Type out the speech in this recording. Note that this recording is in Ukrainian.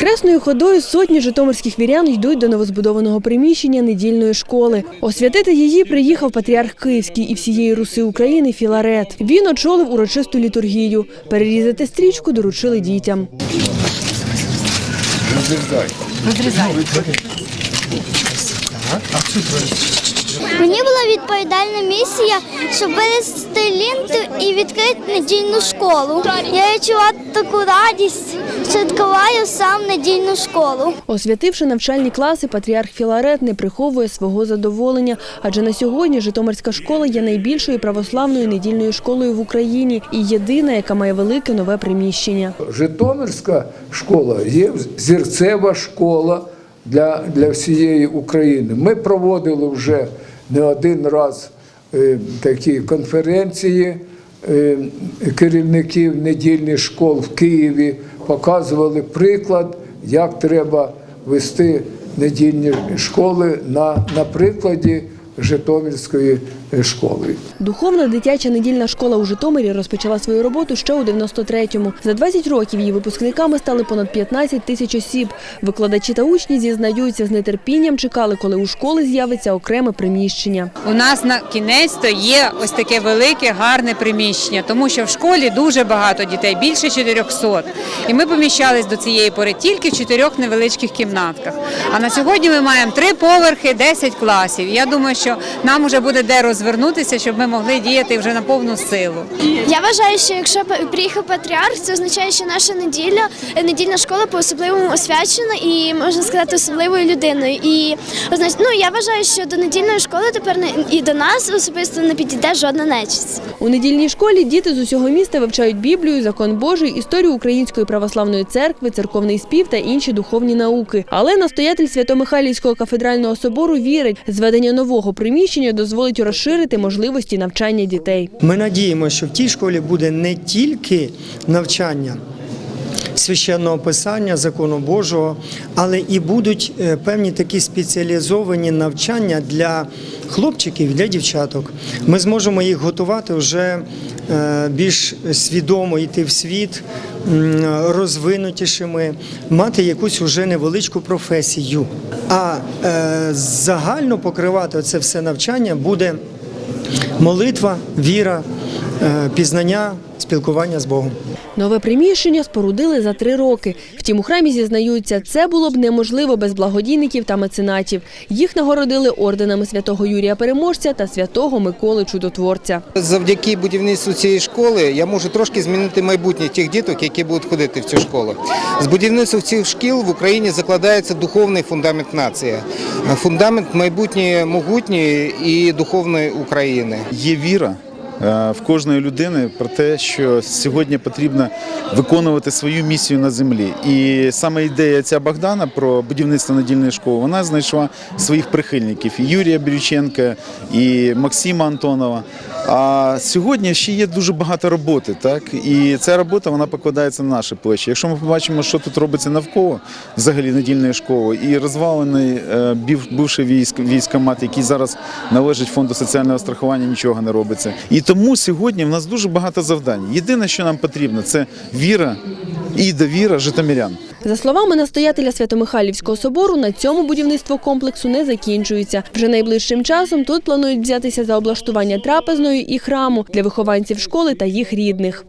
Хресною ходою сотні житомирських вірян йдуть до новозбудованого приміщення недільної школи. Освятити її приїхав патріарх Київський і всієї Руси України Філарет. Він очолив урочисту літургію. Перерізати стрічку доручили дітям. Мені була відповідальна місія, щоб винести лінту і відкрити недільну школу. Я відчула таку радість, що відкриваю сам недільну школу. Освятивши навчальні класи, патріарх Філарет не приховує свого задоволення, адже на сьогодні Житомирська школа є найбільшою православною недільною школою в Україні і єдина, яка має велике нове приміщення. Житомирська школа є зірцева школа для, для всієї України. Ми проводили вже не один раз е, такі конференції е, керівників недільних школ в Києві, показували приклад, як треба вести недільні школи на, на прикладі Житомирської е, школи. Духовна дитяча недільна школа у Житомирі розпочала свою роботу ще у 93-му. За 20 років її випускниками стали понад 15 тисяч осіб. Викладачі та учні зізнаються, з нетерпінням чекали, коли у школи з'явиться окреме приміщення. У нас на кінець то є ось таке велике, гарне приміщення, тому що в школі дуже багато дітей, більше 400. І ми поміщались до цієї пори тільки в чотирьох невеличких кімнатках. А на сьогодні ми маємо три поверхи, 10 класів. Я думаю, що нам вже буде де розвернутися, щоб ми могли діяти вже на повну силу. Я вважаю, що якщо приїхав патріарх, це означає, що наша неділя, е, недільна школа по-особливому освячена і можна сказати особливою людиною. І ну, я вважаю, що до недільної школи тепер не і до нас особисто не підійде жодна нечисть. У недільній школі діти з усього міста вивчають Біблію, закон Божий, історію Української православної церкви, церковний спів та інші духовні науки. Але настоятель Свято-Михайлівського кафедрального собору вірить, зведення нового приміщення дозволить розширити можливості навчання дітей. Ми надіємося, що в тій школі буде не тільки навчання священного писання, закону Божого, але і будуть е, певні такі спеціалізовані навчання для хлопчиків, для дівчаток. Ми зможемо їх готувати вже більш свідомо йти в світ, розвинутішими, мати якусь уже невеличку професію. А е, загально покривати це все навчання буде молитва, віра, е, пізнання, спілкування з Богом. Нове приміщення спорудили за три роки. Втім, у храмі зізнаються, це було б неможливо без благодійників та меценатів. Їх нагородили орденами святого Юрія Переможця та святого Миколи Чудотворця. Завдяки будівництву цієї школи я можу трошки змінити майбутнє тих діток, які будуть ходити в цю школу. З будівництвом цих шкіл в Україні закладається духовний фундамент нації, фундамент майбутньої могутньої і духовної України. Є віра е, в кожної людини про те, що сьогодні потрібно виконувати свою місію на землі. І саме ідея ця Богдана про будівництво недільної школи вона знайшла своїх прихильників і Юрія Бірюченка, і Максима Антонова. А сьогодні ще є дуже багато роботи, так і ця робота вона покладається на наші плечі. Якщо ми побачимо, що тут робиться навколо взагалі недільної школи, і розвалений е, військ військомат, який зараз належить фонду соціального страхування, нічого не робиться. І тому сьогодні в нас дуже багато завдань. Єдине, що нам потрібно, це віра і довіра житомирян. За словами настоятеля Свято-Михайлівського собору, на цьому будівництво комплексу не закінчується. Вже найближчим часом тут планують взятися за облаштування трапезної і храму для вихованців школи та їх рідних.